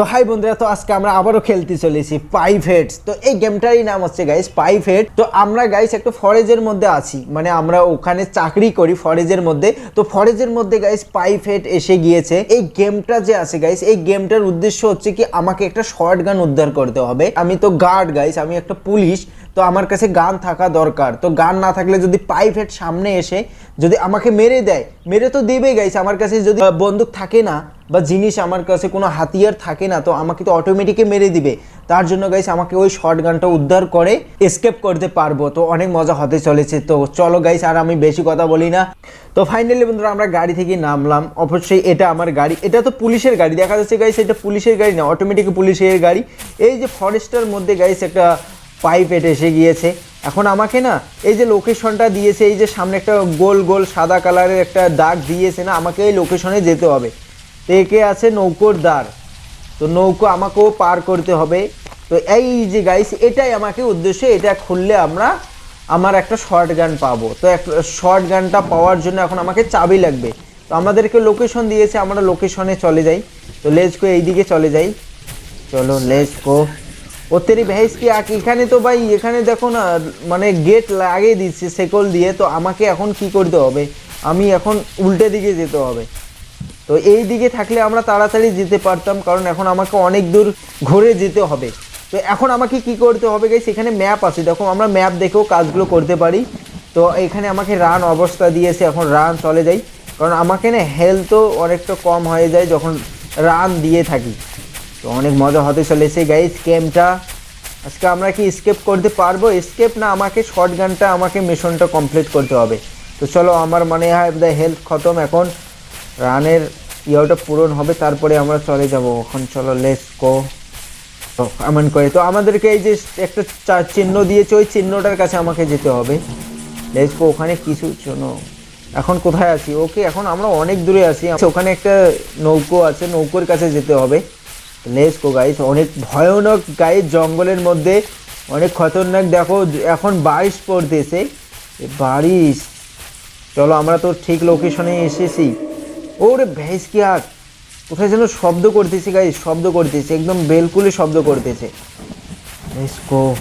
তো হাই বন্ধুরা, তো আজকে আমরা আবারও খেলতে চলেছি পাইভ হেডস তো এই গেমটারই নাম হচ্ছে গাইস হেড তো আমরা গাইস একটা ফরেজের মধ্যে আছি মানে আমরা ওখানে চাকরি করি ফরেজের মধ্যে। তো ফরেজের মধ্যে গাইস হেড এসে গিয়েছে। এই গেমটা যে আছে গাইস এই গেমটার উদ্দেশ্য হচ্ছে কি আমাকে একটা শর্ট গান উদ্ধার করতে হবে। আমি তো গার্ড গাইস আমি একটা পুলিশ। তো আমার কাছে গান থাকা দরকার। তো গান না থাকলে যদি প্রাইভেট সামনে এসে যদি আমাকে মেরে দেয়, মেরে তো দেবে গাইস আমার কাছে যদি বন্দুক থাকে না বা জিনিস আমার কাছে কোনো হাতিয়ার থাকে না, তো আমাকে তো অটোমেটিকে মেরে দিবে। তার জন্য গাইস আমাকে ওই শর্ট গানটা উদ্ধার করে এসকেপ করতে পারব। তো অনেক মজা হতে চলেছে। তো চলো গাইস আর আমি বেশি কথা বলি না। তো ফাইনালি বন্ধুরা, আমরা গাড়ি থেকে নামলাম। অবশ্যই এটা আমার গাড়ি। এটা তো পুলিশের গাড়ি। দেখা যাচ্ছে গাইস এটা পুলিশের গাড়ি না অটোমেটিক পুলিশের গাড়ি। এই যে ফরেস্টের মধ্যে গাইস একটা পাইপ এটে এসে গিয়েছে। এখন আমাকে না, এই যে লোকেশনটা দিয়েছে, এই যে সামনে একটা গোল গোল সাদা কালারের একটা দাগ দিয়েছে না, আমাকে এই লোকেশনে যেতে হবে। তো একে আছে নৌকোর দ্বার। তো নৌকো আমাকেও পার করতে হবে। তো এই যে গাইস এটাই আমাকে উদ্দেশ্য এটা খুললে আমরা, আমার একটা শর্ট গান পাবো। তো একটা শর্ট গানটা পাওয়ার জন্য এখন আমাকে চাবি লাগবে। তো আমাদেরকে লোকেশন দিয়েছে, আমরা লোকেশনে চলে যাই। তো লেজকো এইদিকে চলে যাই। চলো লেটস ও তেরি ভেস কি আক, এখানে তো ভাই, এখানে দেখো না মানে গেট লাগিয়ে দিচ্ছে সেকল দিয়ে, তো আমাকে এখন কি করতে হবে? আমি এখন উল্টে দিকে যেতে হবে। তো এই দিকে থাকলে আমরা তাড়াতাড়ি যেতে পারতাম, কারণ এখন আমাকে অনেক দূর ঘুরে যেতে হবে। তো এখন আমাকে কি করতে হবে গাইস এখানে ম্যাপ আছে। দেখো, আমরা ম্যাপ দেখেও কাজগুলো করতে পারি। তো এখানে আমাকে রান অবস্থা দিয়েছে, এখন রান চলে যাই। কারণ আমাকে না হেলথও অনেকটা কম হয়ে যায় যখন রান দিয়ে থাকি। তো অনেক মজা হতে চলেছে গাইস গেমটা আজকে আমরা কি স্কেপ করতে পারব? স্কেপ না, আমাকে শর্ট গানটা আমাকে মিশনটা কমপ্লিট করতে হবে। তো চলো, আমার মনে হয় দ্য হেলথ খতম এখন। রানের ইয়েটা পূরণ হবে, তারপরে আমরা চলে যাব। এখন চলো লেস কো এমন করে। তো আমাদেরকে এই যে একটা চিহ্ন দিয়েছে, ওই চিহ্নটার কাছে আমাকে যেতে হবে। লেস কো ওখানে কিছু শোনো এখন কোথায় আছি? ওকে এখন আমরা অনেক দূরে আছি। ওখানে একটা নৌকো আছে, নৌকোর কাছে যেতে হবে। লেস কো গাইস অনেক ভয়ানক গাইস জঙ্গলের মধ্যে। অনেক খতরনাক, দেখো, এখন বারিশ পড়তেছে। বারিশ। চলো, আমরা তো ঠিক লোকেশনে এসেছি। ওরে, ভেস কি আর? কোথায় যেন শব্দ করতেছে গাইস শব্দ করতেছে। একদম বেলকুলি শব্দ করতেছে। ভেস কো।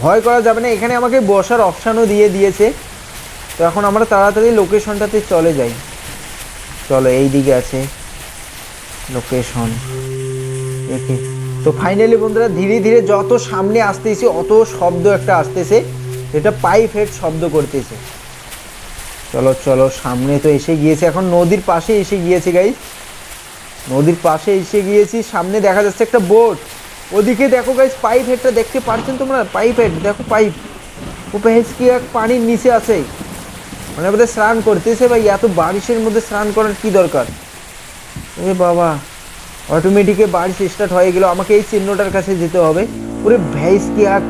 ভয় করা যাবে না, এখানে আমাকে বসার অপশানও দিয়ে দিয়েছে। তো এখন আমরা তাড়াতাড়ি লোকেশনটাতে চলে যাই। চলো এই দিকে আছে। লোকেশন তো ফাইনালি বন্ধুরা, ধীরে ধীরে যত সামনে আসতেছি, অত শব্দ একটা আসতেছে, এটা পাইপ হেড শব্দ করতেছে। চলো চলো, সামনে তো এসে গিয়েছে, এখন নদীর পাশে এসে গিয়েছে গাইস নদীর পাশে এসে গিয়েছি, সামনে দেখা যাচ্ছে একটা বোট ওদিকে দেখো গাইস পাইপ হেডটা দেখতে পারছেন তোমরা? পাইপ হেড দেখো পাইপ পেহেজ কি এক পানির নিচে আছে? মানে বোধহয় স্নান করতেছে ভাই, এত বারিশের মধ্যে স্নান করার কি দরকার? এ বাবা। অটোমেটিকে বারিশ স্টার্ট হয়ে গেল। আমাকে এই চিহ্নটার কাছে যেতে হবে। পুরো ভেস কি এক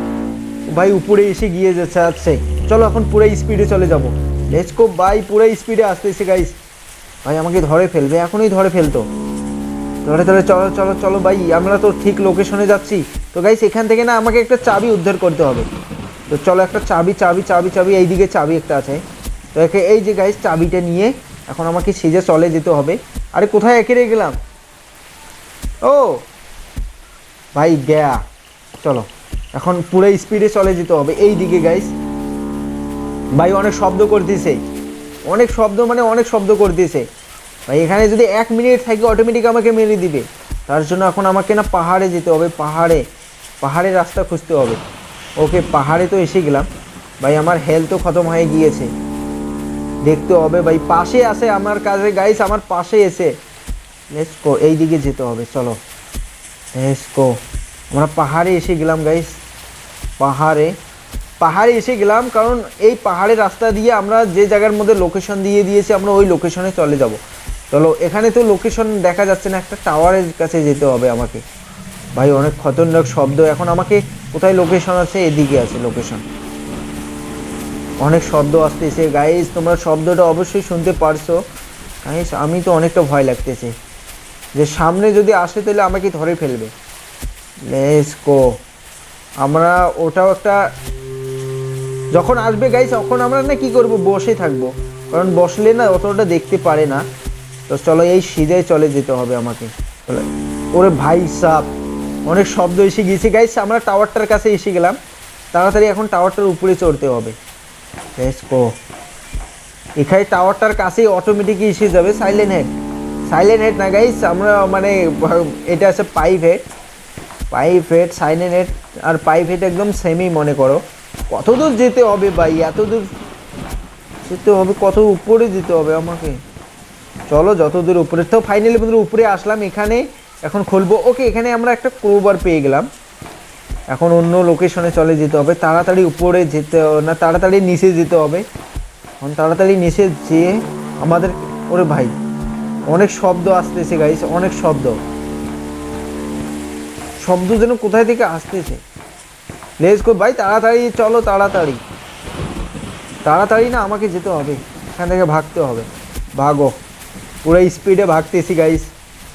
ভাই উপরে এসে গিয়ে যাচ্ছে আছে। চলো এখন পুরো স্পিডে চলে যাব। লেটস গো ভাই, পুরো স্পিডে আসতেছে গাইস ভাই, আমাকে ধরে ফেলবে, এখনই ধরে ফেলতো। ধরে ধরে, চলো চলো চলো, ভাই, আমরা তো ঠিক লোকেশনে যাচ্ছি। তো গাইস এখান থেকে না আমাকে একটা চাবি উদ্ধার করতে হবে। তো, চলো, একটা চাবি চাবি চাবি চাবি, এইদিকে চাবি একটা আছে। তো, একে, এই যে গাইস চাবিটা নিয়ে এখন আমাকে সিজে চলে যেতে হবে। আরে, কোথায় একে রেখে গেলাম? ও। ভাই, গয়া। চলো। এখন পুরো স্পিডে চলে যেতে হবে। এই দিকে গাইস ভাই, অনেক শব্দ করতেছে। অনেক শব্দ মানে অনেক শব্দ করতেছে। ভাই, এখানে যদি এক মিনিট থাকে অটোমেটিক আমাকে মেরে দিবে। তার জন্য এখন আমাকে না পাহাড়ে যেতে হবে। পাহাড়ে পাহাড়ে রাস্তা খুঁজতে হবে। ওকে, পাহাড়ে তো এসে গেলাম। ভাই, আমার হেলথও খতম হয়ে গিয়েছে। দেখতে হবে। ভাই, পাশে আছে আমার কাছে। গাইস আমার পাশে এসে। লেটস গো এই দিকে যেতে হবে, চলো। লেটস গো আমরা পাহাড়ে এসে গেলাম গাইস পাহাড়ে। পাহাড়ে এসে গেলাম কারণ এই পাহাড়ের রাস্তা দিয়ে আমরা যে জায়গার মধ্যে লোকেশন দিয়ে দিয়েছি, আমরা ওই লোকেশনে চলে যাব। চলো, এখানে তো লোকেশন দেখা যাচ্ছে না, একটা টাওয়ারের কাছে যেতে হবে আমাকে। ভাই, অনেক খতরনাক শব্দ। এখন আমাকে কোথায় লোকেশন আছে? এদিকে আছে লোকেশন অনেক শব্দ আসতেছে। গাইস তোমরা শব্দটা অবশ্যই শুনতে পারছ। গাইস আমি তো অনেকটা ভয় লাগতেছে। যে সামনে যদি আসে তাহলে আমাকে ধরে ফেলবে। লেস গো আমরা ওটাও একটা যখন আসবে গাইস তখন আমরা না কি করব? বসে থাকব। কারণ বসলে না অতটা দেখতে পারে না। তো চলো, এই সিজায় চলে যেতে হবে আমাকে। ওরে ভাই সাপ অনেক শব্দ এসে গিয়েছে। গাইস আমরা টাওয়ারটার কাছে এসে গেলাম। তাড়াতাড়ি এখন টাওয়ারটার উপরে চড়তে হবে। লেটস গো এখানে টাওয়ারটার কাছেই অটোমেটিক এসে যাবে। সাইলেন্ট হেড সাইলেন্ট হেড না গাইস আমরা মানে এটা আছে pipe head pipe head silent head আর পাইপ হেড একদম সেমই মনে করো। কত দূর যেতে হবে ভাই? এত দূর যেতে হবে, কত উপরে যেতে হবে আমাকে? চলো, যত দূর উপরে, তো ফাইনালি বন্ধু উপরে আসলাম এখানে, এখন খুলবো। ওকে এখানে আমরা একটা ক্রোবার পেয়ে গেলাম। এখন অন্য লোকেশনে চলে যেতে হবে। তাড়াতাড়ি উপরে যেতে না, তাড়াতাড়ি নিচে যেতে হবে। এখন তাড়াতাড়ি নিচে যেয়ে আমাদের, ওরে ভাই অনেক শব্দ আসতেছে গাইস অনেক শব্দ। শব্দ যেন কোথায় থেকে আসতেছে। লেজ গো ভাই, তাড়াতাড়ি চলো, তাড়াতাড়ি। তাড়াতাড়ি না আমাকে যেতে হবে, এখান থেকে ভাগতে হবে। ভাগো, পুরো স্পিডে ভাগতেছি গাইস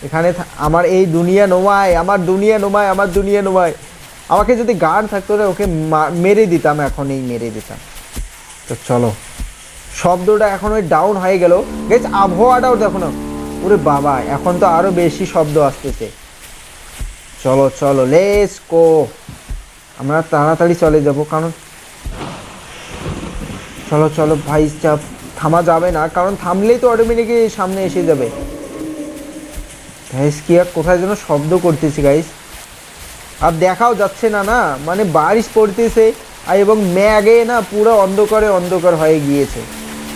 এখানে আমার এই দুনিয়া নোমায়, আমার দুনিয়া নোমায়, আমার দুনিয়া নোমায়। আমাকে যদি গার্ড থাকতো রে ওকে মেরে দিতাম, এখনই মেরে দিতাম। তো চলো, শব্দটা এখন ওই ডাউন হয়ে গেল। গেছ আবহাওয়াটাও দেখো না। ওরে বাবা, এখন তো আরও বেশি শব্দ আসতেছে। চলো চলো লেস কো আমরা তাড়াতাড়ি চলে যাব, কারণ চলো চলো, ভাই চাপ থামা যাবে না, কারণ থামলেই তো অটোমেটিক সামনে এসে যাবে। গাইস কি আর কোথায় যেন শব্দ করতেছি গাইস আর দেখাও যাচ্ছে না না? মানে বারিশ পড়তেছে, আর এবং ম্যাগে না পুরো অন্ধকারে অন্ধকার হয়ে গিয়েছে।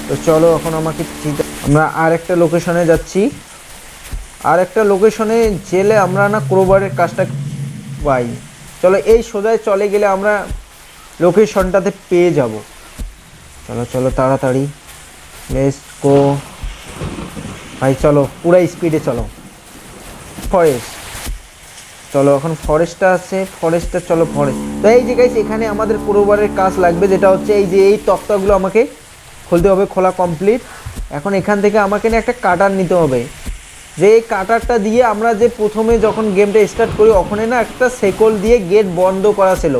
তো চলো এখন আমাকে আমরা আর একটা লোকেশনে যাচ্ছি। আর একটা লোকেশনে জেলে আমরা না ক্রোবারের কাজটা পাই। চলো এই সোজায় চলে গেলে আমরা লোকেশনটাতে পেয়ে যাব। চলো চলো, তাড়াতাড়ি। লেস গো ভাই, চলো, পুরা স্পিডে চলো। ফরেস্ট চলো, এখন ফরেস্টটা আছে ফরেস্টটা চলো ফরেস্ট তো এই যে গাইস এখানে আমাদের পুরোবারের কাজ লাগবে, যেটা হচ্ছে এই যে এই তক্তাগুলো আমাকে খুলতে হবে, খোলা কমপ্লিট এখন এখান থেকে আমাকে না একটা কাটার নিতে হবে। যে এই কাটারটা দিয়ে আমরা যে প্রথমে যখন গেমটা স্টার্ট করি, ওখানে না একটা সেকল দিয়ে গেট বন্ধ করা ছিল।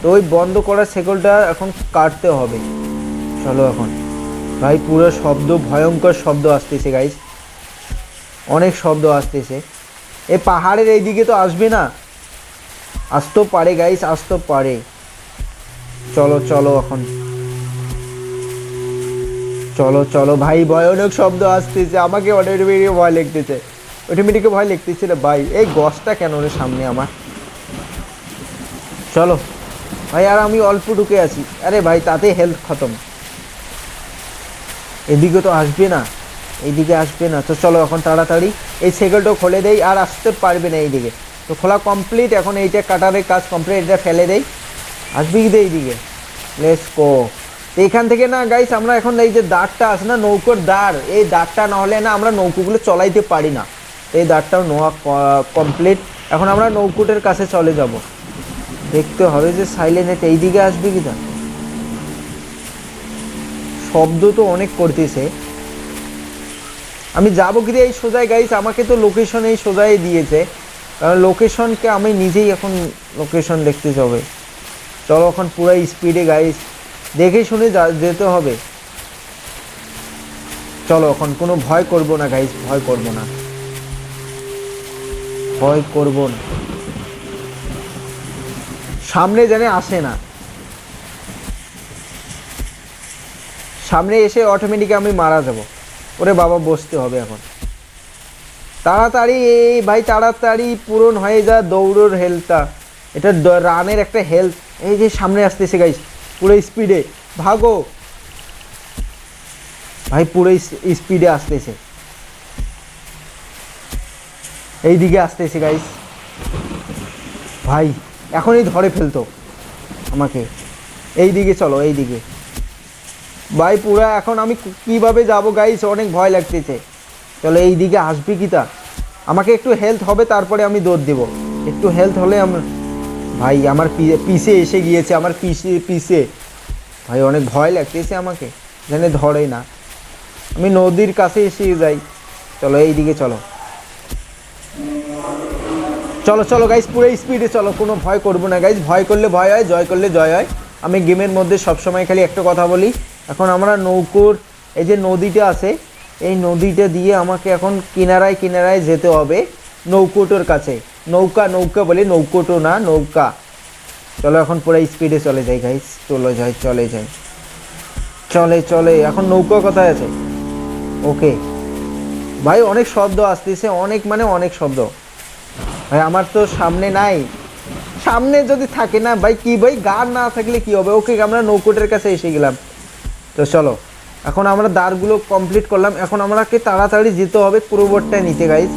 তো ওই বন্ধ করা সেকলটা এখন কাটতে হবে। চলো এখন। ভাই, পুরো শব্দ, ভয়ঙ্কর শব্দ আসতেছে গাইস অনেক শব্দ আসতেছে। এ পাহাড়ের এই দিকে তো আসবে না। আসতেও পারে গাইস আসতেও পারে। চলো চলো এখন। চলো চলো। ভাই, ভয়ানক শব্দ আসতেছে। আমাকে অটোমেটিক ভয় লাগতেছে। অটোমেটিক ভয় লাগতেছে রে ভাই, এই গছটা কেন রে সামনে আমার? চলো। ভাই, আর আমি অল্প ঢুকে আছি। আরে ভাই তাতে হেলথ খতম। এদিকে তো আসবে না। এইদিকে আসবে না। তো চলো এখন তাড়াতাড়ি এই সাইকেলটা খুলে দেই আর আসতে পারবে না এইদিকে। তো খোলা কমপ্লিট এখন এইটা কাটারের কাজ কমপ্লিট এটা ফেলে দেই। আসবি কি এইদিকে? লেস কো এখান থেকে না গাইস আমরা এখন এই যে দাঁড়টা আছে না, নৌকোর দাঁড়, এই দাঁড়টা না হলে না আমরা নৌকোগুলো চলাইতে পারি না। এই দাঁড়টাও নোয়া কমপ্লিট এখন আমরা নৌকুটের কাছে চলে যাব। দেখতে হবে যে সাইলেন্ট এই দিকে আসবে কি তা শব্দ তো অনেক করতেছে। আমি যাব কি এই সোজায় গাইস আমাকে তো লোকেশন এই সোজাই দিয়েছে। কারণ লোকেশনকে আমি নিজেই এখন লোকেশন দেখতে যাবে। চলো এখন পুরো স্পিডে গাইস দেখে শুনে যেতে হবে। চলো এখন কোনো ভয় করব না গাইস ভয় করব না। ভয় করব না। সামনে জানে আসে না। সামনে এসে অটোমেটিক আমি মারা যাব। ওরে বাবা, বসতে হবে এখন। তাড়াতাড়ি, এই ভাই তাড়াতাড়ি পূরণ হয়ে যা দৌড়োর হেলথটা এটা রানের একটা হেলথ এই যে সামনে আসতেছে গাইস পুরো স্পিডে ভাগো। ভাই, পুরো স্পিডে আসতেছে। এইদিকে আসতেছে গাইস ভাই, এখনই ধরে ফেলতো আমাকে। এই দিকে চলো এই দিকে ভাই, পুরা এখন আমি কীভাবে যাব গাইস অনেক ভয় লাগতেছে। চলো এই দিকে আসবে কি তা? আমাকে একটু হেলথ হবে, তারপরে আমি দৌড় দেব। একটু হেলথ হলে আমার ভাই, আমার পি- পিছে এসে গিয়েছে, আমার পিছে পিসে। ভাই, অনেক ভয় লাগতেছে আমাকে। যেন ধরে না। আমি নদীর কাছে এসে যাই। চলো এই দিকে চলো। চলো চলো গাইস পুরো স্পিডে চলো। কোনো ভয় করব না গাইস ভয় করলে ভয় হয়, জয় করলে জয় হয়। আমি গেমের মধ্যে সবসময় খালি একটা কথা বলি। এখন আমরা নৌকোর এই যে নদীটা আছে, এই নদীটা দিয়ে আমাকে এখন কিনারায় কিনারায় যেতে হবে। নৌকোটোর কাছে। নৌকা নৌকা বলে নৌকোটো না, নৌকা। চলো এখন পুরো স্পিডে চলে যাই গাইস চলে যাই চলে যাই। চলে চলে। এখন নৌকা কোথায় আছে? ওকে ভাই, অনেক শব্দ আসতেছে। অনেক মানে অনেক শব্দ। ভাই, আমার তো সামনে নাই। সামনে যদি থাকে না, ভাই, কি ভাই? গান না থাকলে কি হবে? ওকে আমরা নৌকোটের কাছে এসে গেলাম। তো চলো, এখন আমরা দাঁড়গুলো কমপ্লিট করলাম। এখন আমরাকে তাড়াতাড়ি যেতে হবে পুরোবরটা নিতে গাইজ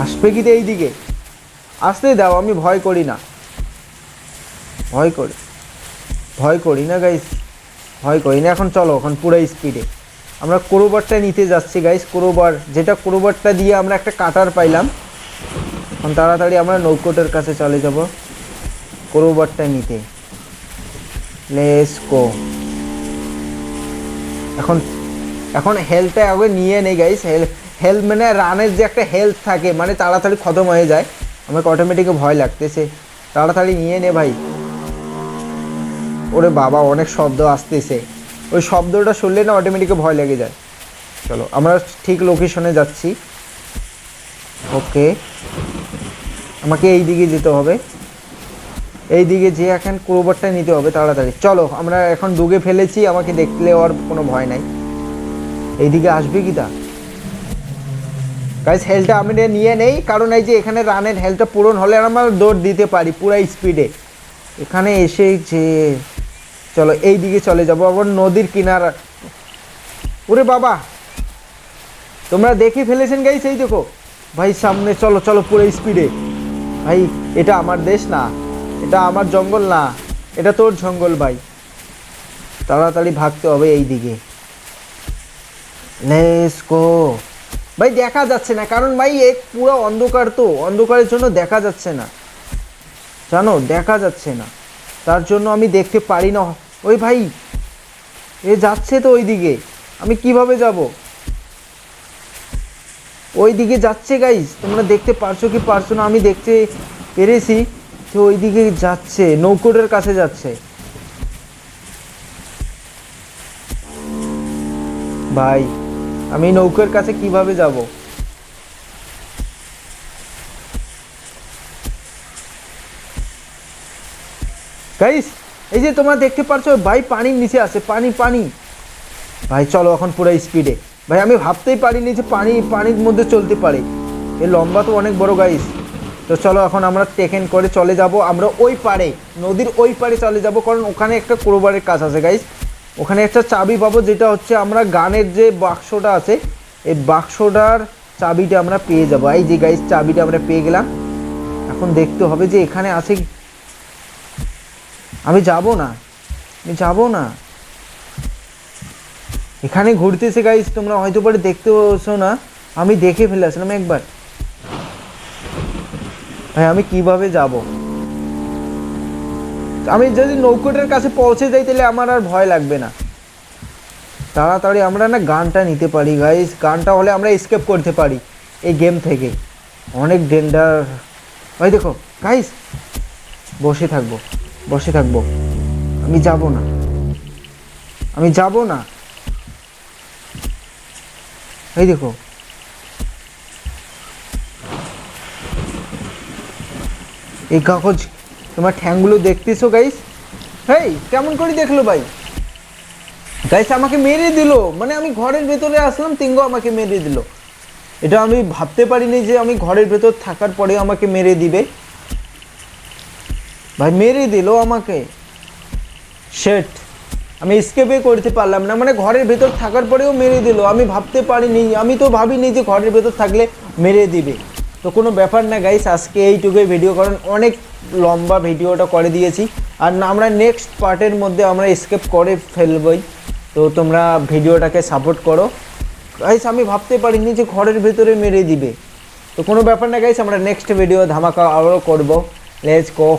আসবে কি এই দিকে আসতে দাও, আমি ভয় করি না। ভয় করি। ভয় করি না গাইস ভয় করি না। এখন চলো, এখন পুরো স্পিডে আমরা ক্রোবারটা নিতে যাচ্ছি গাইস ক্রোবার যেটা ক্রোবারটা দিয়ে আমরা একটা কাটার পাইলাম। এখন তাড়াতাড়ি আমরা নৌকোটের কাছে চলে যাব। ক্রোবারটা নিতে। লেস কো এখন এখন হেলথটা আগে নিয়ে নেই গাইস হেলথ হেলথ মানে রানের যে একটা হেলথ থাকে মানে তাড়াতাড়ি খতম হয়ে যায়, আমাকে অটোমেটিকে ভয় লাগতেছে। তাড়াতাড়ি নিয়ে নে ভাই। ওরে বাবা, অনেক শব্দ আসতেছে। ওই শব্দটা শুনলে না অটোমেটিকে ভয় লেগে যায়। চলো, আমরা ঠিক লোকেশনে যাচ্ছি। ওকে আমাকে এই দিকে যেতে হবে। এই দিকে যে এখন ক্রোবারটা নিতে হবে তাড়াতাড়ি। চলো, আমরা এখন ডুগে ফেলেছি, আমাকে দেখলে ওর কোনো ভয় নাই। এইদিকে আসবে কি তা? গাইস হেলটা আমি নিয়ে নেই, কারণ এই যে এখানে রানের হেলটা পূরণ হলে আমরা দৌড় দিতে পারি পুরো স্পিডে এখানে এসে যে চলো, এই দিকে চলে যাব, আবার নদীর কিনারা। ওরে বাবা! তোমরা দেখে ফেলেছেন গাইস এই দেখো। ভাই, সামনে চলো চলো পুরো স্পিডে ভাই, এটা আমার দেশ না। এটা আমার জঙ্গল না। এটা তোর জঙ্গল ভাই। তাড়াতাড়ি ভাগতে হবে এই দিকে। লেস গো ভাই, দেখা যাচ্ছে না। কারণ ভাই এক পুরো অন্ধকার তো। অন্ধকারের জন্য দেখা যাচ্ছে না। জানো, দেখা যাচ্ছে না। তার জন্য আমি দেখতে পারি না। ওই ভাই, এ যাচ্ছে তো ওই দিকে আমি কীভাবে যাব? ওই দিকে যাচ্ছে গাইস তোমরা দেখতে পারছ কি পারছ না? আমি দেখতে পেরেছি যে ওই দিকে যাচ্ছে। নৌকোটের কাছে যাচ্ছে। ভাই আমি নৌকার কাছে কীভাবে যাব? গাইস এই যে তোমরা দেখতে পারছ ভাই পানির নিচে আছে, পানি পানি। ভাই, চলো এখন পুরো স্পিডে ভাই, আমি ভাবতেই পারিনি যে পানি, পানির মধ্যে চলতে পারে। এ লম্বা তো অনেক বড় গাইস তো চলো এখন আমরা টেকেন করে চলে যাব। আমরা ওই পারে, নদীর ওই পারে চলে যাব, কারণ ওখানে একটা ক্রোবারের কাজ আছে গাইস ওখানে একটা চাবি পাবো, যেটা হচ্ছে আমরা গানের যে বাক্সটা আছে, এই বাক্সটার চাবিটা আমরা পেয়ে যাব। এই যে গাইজ চাবিটা আমরা পেয়ে গেলাম। এখন দেখতে হবে যে এখানে আছে আমি যাব না। আমি যাব না। এখানে ঘুরতেছে গাইস তোমরা হয়তো পরে দেখতে পাচ্ছো না। আমি দেখে ফেলে আসলাম একবার। ভাই, আমি কীভাবে যাব? আমি যদি নৌকোটার কাছে পৌঁছে যাই, তাহলে আমার আর ভয় লাগবে না। তাড়াতাড়ি আমরা না গানটা নিতে পারি গাইস গানটা হলে আমরা স্কেপ করতে পারি এই গেম থেকে। অনেক ডেঞ্জার ওই দেখো গাইস বসে থাকব বসে থাকব। আমি যাব না। আমি যাব না। এই দেখো। এই কাগজ তোমার ঠ্যাংগুলো দেখতেছো গাইস হেই, কেমন করে দেখল ভাই? গাইস আমাকে মেরে দিল। মানে আমি ঘরের ভেতরে আসলাম, তিঙ্গ আমাকে মেরে দিল। এটা আমি ভাবতে পারিনি যে আমি ঘরের ভেতর থাকার পরে আমাকে মেরে দিবে। ভাই, মেরে দিল আমাকে। শেট আমি স্কেপে করতে পারলাম না। মানে ঘরের ভেতর থাকার পরেও মেরে দিল। আমি ভাবতে পারিনি, আমি তো ভাবিনি যে ঘরের ভেতর থাকলে মেরে দিবে। তো কোনো ব্যাপার না গাইস আজকে এইটুকুই ভিডিও কারণ অনেক লম্বা ভিডিওটা করে দিয়েছি। আর আমরা নেক্সট পার্টের মধ্যে আমরা স্কেপ করে ফেলবই। তো তোমরা ভিডিওটাকে সাপোর্ট করো। গাইস আমি ভাবতে পারিনি যে ঘরের ভেতরে মেরে দিবে। তো কোনো ব্যাপার না গাইস আমরা নেক্সট ভিডিও ধামাকা আরও করব। লেজ গো